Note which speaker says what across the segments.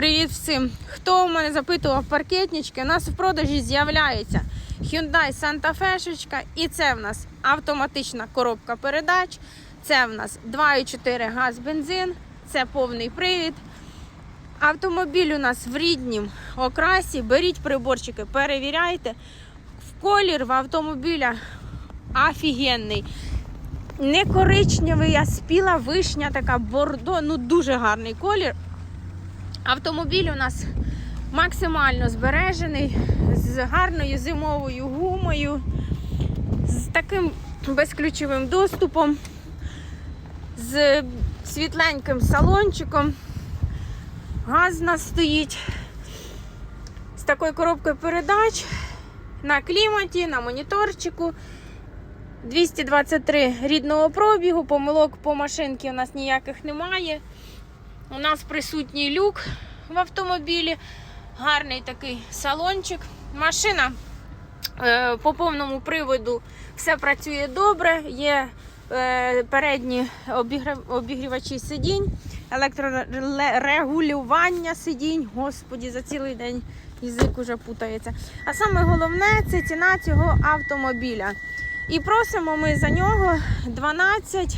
Speaker 1: Привіт всім! Хто у мене запитував паркетнички? У нас в продажі з'являється Hyundai Santa Fe і це в нас автоматична коробка передач. Це в нас 2,4 газ бензин, це повний привід. Автомобіль у нас в ріднім окрасі. Беріть приборчики, перевіряйте. Колір в автомобіля офігенний. Не коричневий, а спіла вишня, така бордо. Ну дуже гарний колір. Автомобіль у нас максимально збережений, з гарною зимовою гумою, з таким безключовим доступом, з світленьким салончиком. Газ у нас стоїть з такою коробкою передач на кліматі, на моніторчику. 223 рідного пробігу, помилок по машинці у нас ніяких немає. У нас присутній люк в автомобілі, гарний такий салончик. Машина е, по повному приводу все працює добре. Є е, передні обігрів- обігрівачі сидінь, електрорегулювання сидінь. Господі, за цілий день язик уже путається. А саме головне це ціна цього автомобіля. І просимо ми за нього 12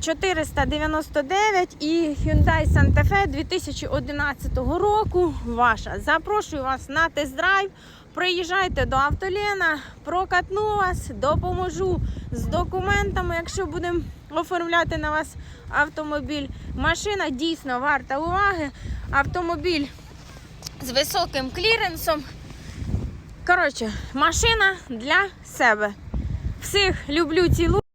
Speaker 1: 499 і Hyundai Santa Fe 2011 року. Ваша. Запрошую вас на тест-драйв. Приїжджайте до Автолена, прокатну вас, допоможу з документами, якщо будемо оформляти на вас автомобіль. Машина дійсно варта уваги. Автомобіль з високим кліренсом. Коротше, машина для себе. Всіх люблю, цілую.